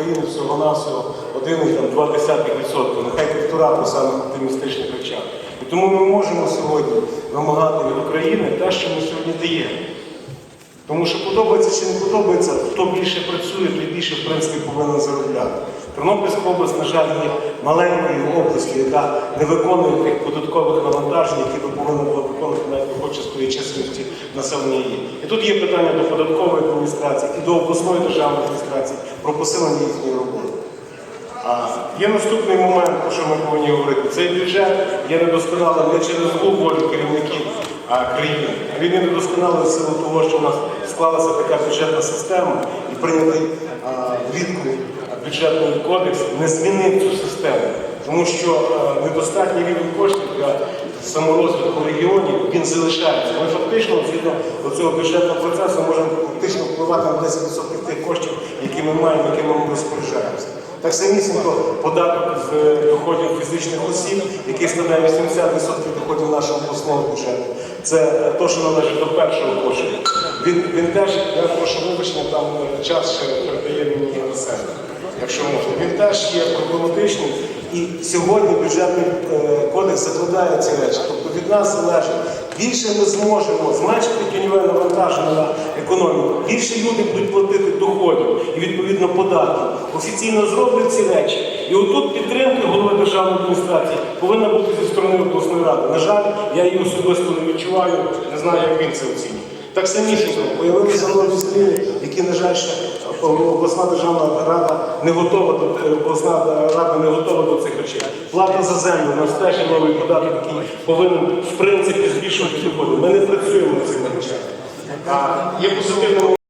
України всього-навсього 1,2%, нехай півтора по самих оптимістичних речах. І тому ми можемо сьогодні вимагати від України те, що ми сьогодні даємо. Тому що подобається чи не подобається, хто більше працює, той більше в принципі повинен заробляти. Тернопільська область, на жаль, є маленькою областю, яка не виконує тих податкових навантажень, які би повинна була виконувати навіть виходячи з чисельності населення є. І тут є питання до податкової адміністрації і до обласної державної адміністрації про посилення їхньої роботи. А є наступний момент, про що ми повинні говорити. Цей бюджет є недосконалим не через злу волю керівників країни. Він є недосконалий в силу того, що в нас склалася така бюджетна система і прийнятий влітку бюджетний кодекс не змінив цю систему. Тому що а, недостатній рівень коштів для саморозвитку регіонів він залишається. Ми фактично, згідно до цього бюджетного процесу, можемо фактично впливати на 10% тих коштів, які ми маємо, якими ми розпоряджаємося. Так самісінько податок з доходів фізичних осіб, який складає 80% доходів нашого обласного бюджету. Це те, що належить до першого кошика. Він, він теж, я прошу вибачення, там е, час ще передає мені на себе, якщо можна. Він теж є проблематичним. І сьогодні бюджетний е, кодекс закладає ці речі. Тобто від нас залежить. Більше ми зможемо зменшити тіньове навантаження на економіку. Більше люди будуть платити доходів і відповідно податки. Офіційно зроблять ці речі. І отут підтримки голови державної адміністрації повинна бути зі сторони обласної ради. На жаль, я її особисто не відчуваю, не знаю, як він це оцінює. Так самісінько появилися нові зміни, які, на жаль, ще обласна державна рада не готова до обласна рада не готова до цих речей. Плата за землю, у нас теж новий податок, який повинен в принципі збільшувати доходи. Ми не працюємо над цими речами. А Є позитивним